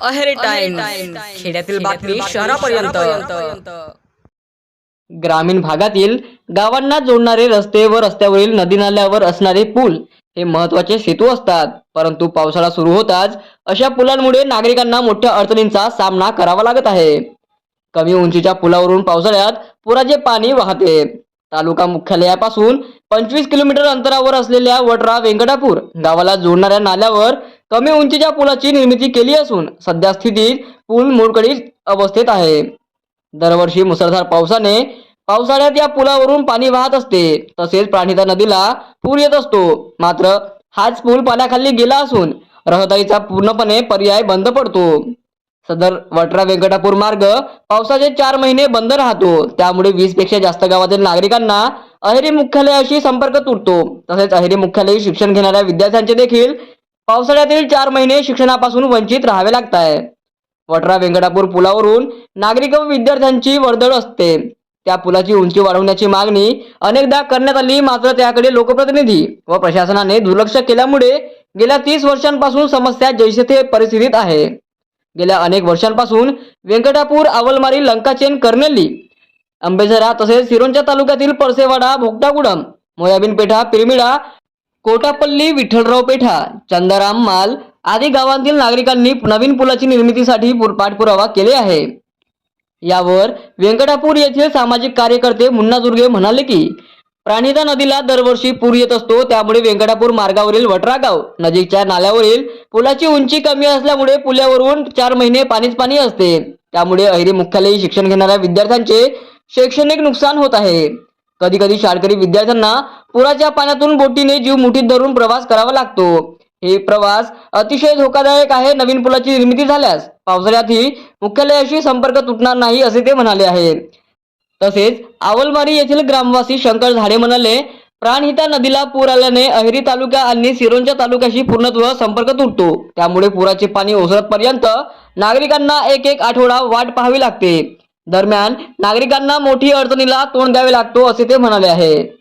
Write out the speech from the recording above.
Aheri time खेड्यातील बातमी शहरापर्यंत. ग्रामीण भागातील गावांना जोडणारे रस्ते व रस्त्यावरील नदी नाल्यावर असणारे पूल हे महत्त्वाचे सेतू असतात. परंतु पावसाळा सुरू होताच अशा पुलांमुळे नागरिकांना मोठ्या अडचणींचा सामना करावा लागत आहे. कमी उंचीच्या पुलावरून पावसाळ्यात पुराचे पाणी वाहते. तालुका मुख्यालयापासून पंचवीस किलोमीटर अंतरावर असलेल्या वडरा व्यंकटापूर गावाला जोडणाऱ्या नाल्यावर कमी उंचीच्या पुलाची निर्मिती केली असून सध्या स्थितीत पूल मोडकळीत अवस्थेत आहे. दरवर्षी मुसळधार पावसाने पावसाळ्यात या पुलावरून पाणी वाहत असते. तसेच प्राणिता नदीला पूर येत असतो. मात्र हाच पूल पाण्याखाली गेला असून रहदारीचा पूर्णपणे पर्याय बंद पडतो. सदर वटरा व्यंकटापूर मार्ग पावसाचे चार महिने बंद राहतो. त्यामुळे वीसपेक्षा जास्त गावातील नागरिकांना अहेरी मुख्यालयाशी संपर्क तुटतो. तसेच अहेरी मुख्यालयी शिक्षण घेणाऱ्या विद्यार्थ्यांचे देखील पावसाळ्यातील चार महिने शिक्षणापासून वंचित राहावे लागत आहे वटरा व्यंकटापूर पुलावरून नागरिक व विद्यार्थ्यांची वर्दळ असते. त्या पुलाची उंची वाढवण्याची मागणी अनेकदा करण्यात आली मात्र त्याकडे लोकप्रतिनिधी व प्रशासनाने दुर्लक्ष केल्यामुळे गेल्या तीस वर्षांपासून समस्या जैसे परिस्थितीत आहे. गेल्या अनेक वर्षांपासून व्यंकटापूर आवलमारी लंकाचेन कर्नेली अंबेझरा तसेच सिरोंचा तालुक्यातील परसेवाडा भोगटागुडम मोयाबीन पेठा पिरमिडा कोटापल्ली विठ्ठलराव पेठा चंदाराम माल आदी गावांतील नागरिकांनी नवीन पुलाची निर्मितीसाठी पाठपुरावा केले आहे. यावर व्यंकटापूर येथील सामाजिक कार्यकर्ते मुन्ना दुर्गे म्हणाले की प्राणिता नदीला दरवर्षी पूर येत असतो त्यामुळे व्यंकटापूर मार्गावरील वटरागाव नजीकच्या नाल्यावरील पुलाची उंची कमी असल्यामुळे पुलावरून चार महिने पाणीच पाणी असते. त्यामुळे अहिरी मुख्यालयी शिक्षण घेणाऱ्या विद्यार्थ्यांचे शैक्षणिक नुकसान होत आहे. कधी कधी शाळकरी विद्यार्थ्यांना पुराच्या पाण्यातून बोटीने जीव मुठीत धरून प्रवास करावा लागतो. हे प्रवास अतिशय धोकादायक आहे नवीन पुलाची निर्मिती झाल्यास. पावसाळ्यातही मुख्यालयाशी संपर्क तुटणार नाही असे ते म्हणाले आहे. तसेच आवलमारी येथील ग्रामवासी शंकर झाडे म्हणाले प्राणहिता नदीला पूर आल्याने अहेरी तालुका आणि सिरोंच्या तालुक्याशी पूर्णत्व संपर्क तुटतो. त्यामुळे पुराचे पाणी ओसरतपर्यंत नागरिकांना एक एक आठवडा वाट पाहावी लागते. दरम्यान नागरिकांना मोठी अडचणीला तोंड द्यावे लागतो असे ते म्हणाले आहे.